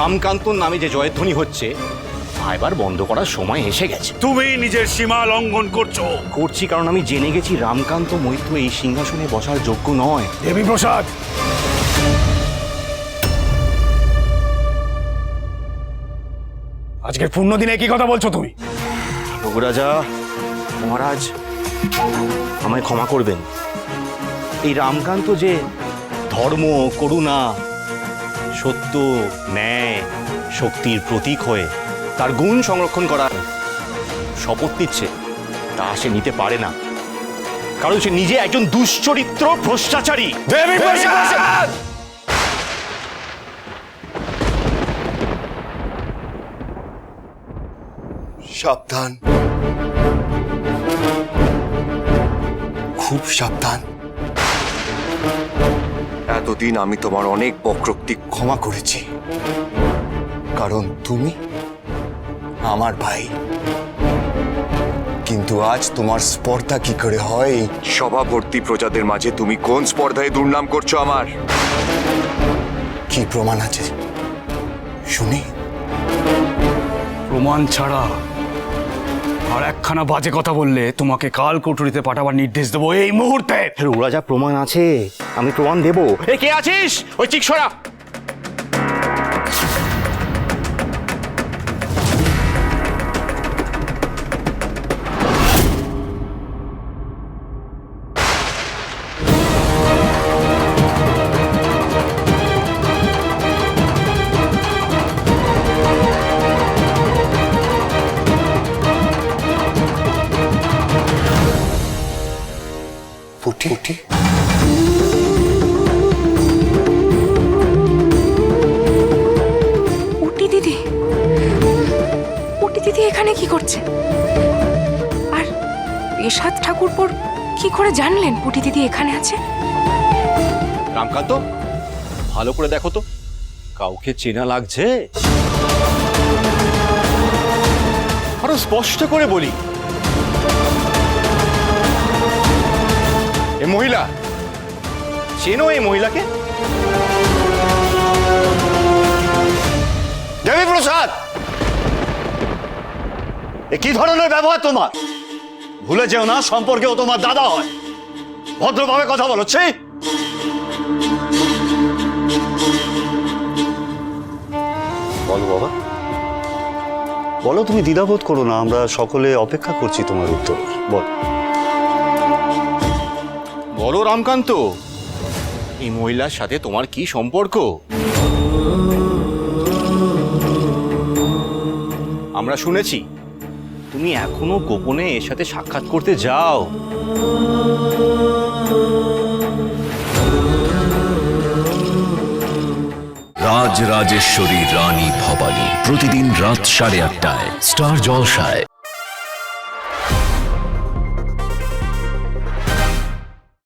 রামকান্তর নামে যে জয়ধ্বনি হচ্ছে তা এবার বন্ধ করার সময় এসে গেছে। তুমি নিজের সীমা লঙ্ঘন করছ। করছি কারণ আমি জেনে গেছি রামকান্ত মৈত্র এই সিংহাসনে বসার যোগ্য নয়। দেবী প্রসাদ আজকের পূর্ণ দিনে কি কথা বলছো তুমি। রঘুরাজা মহারাজ আমায় ক্ষমা করবেন। এই রামকান্ত যে ধর্ম করুণা সত্য ন্যায় শক্তির প্রতীক হয়ে তার গুণ সংরক্ষণ করার শপথ নিচ্ছে তা সে নিতে পারে না। কারণ সে নিজে একজন দুশ্চরিত্র ভ্রষ্টাচারী। সাবধান। খুব সাবধান। এতদিন আমি তোমার অনেক বক্রোক্তি ক্ষমা করেছি। কারণ তুমি আমার ভাই। কিন্তু আজ তোমার স্পর্ধা কি করে হয়? সভাভর্তি প্রজাদের মাঝে তুমি কোন স্পর্ধায় দুর্নাম করছ আমার? কি প্রমাণ আছে? শুনি। প্রমাণ ছাড়া আর একখানা বাজে কথা বললে তোমাকে কাল কোটরিতে পাঠাবার নির্দেশ দেবো এই মুহূর্তে। ওরা যা প্রমাণ আছে আমি প্রমাণ দেবো। এ কে আছিস? ওই চিকসরা। দিদি এখানে কি করছে? আর পেশাদ ঠাকুরপোর কি করে জানলেন পুটি দিদি এখানে আছে? রামকান্ত, ভালো করে দেখো তো। কাউকে চেনা লাগছে? আরও স্পষ্ট করে বলি। এ মহিলা, চেনো এই মহিলাকে? দেবী প্রসাদ! এ কি ধরনের ব্যবহার তোমার? ভুলে যেও না সম্পর্কে ও তোমার দাদা হয়। ভদ্রভাবে কথা বলো ছি! বলো বাবা। বলো তুমি দ্বিধাবোধ করো না আমরা সকলে অপেক্ষা করছি তোমার উত্তর। বল। বলো রামকান্ত এই মহিলার সাথে তোমার কি সম্পর্ক? আমরা শুনেছি তুমি এখনও গোপনে এর সাথে সাক্ষাৎ করতে যাও। রাজ রাজেশ্বরী রানী ভবানী প্রতিদিন রাত সাড়ে আটটায়, স্টার জলসায়।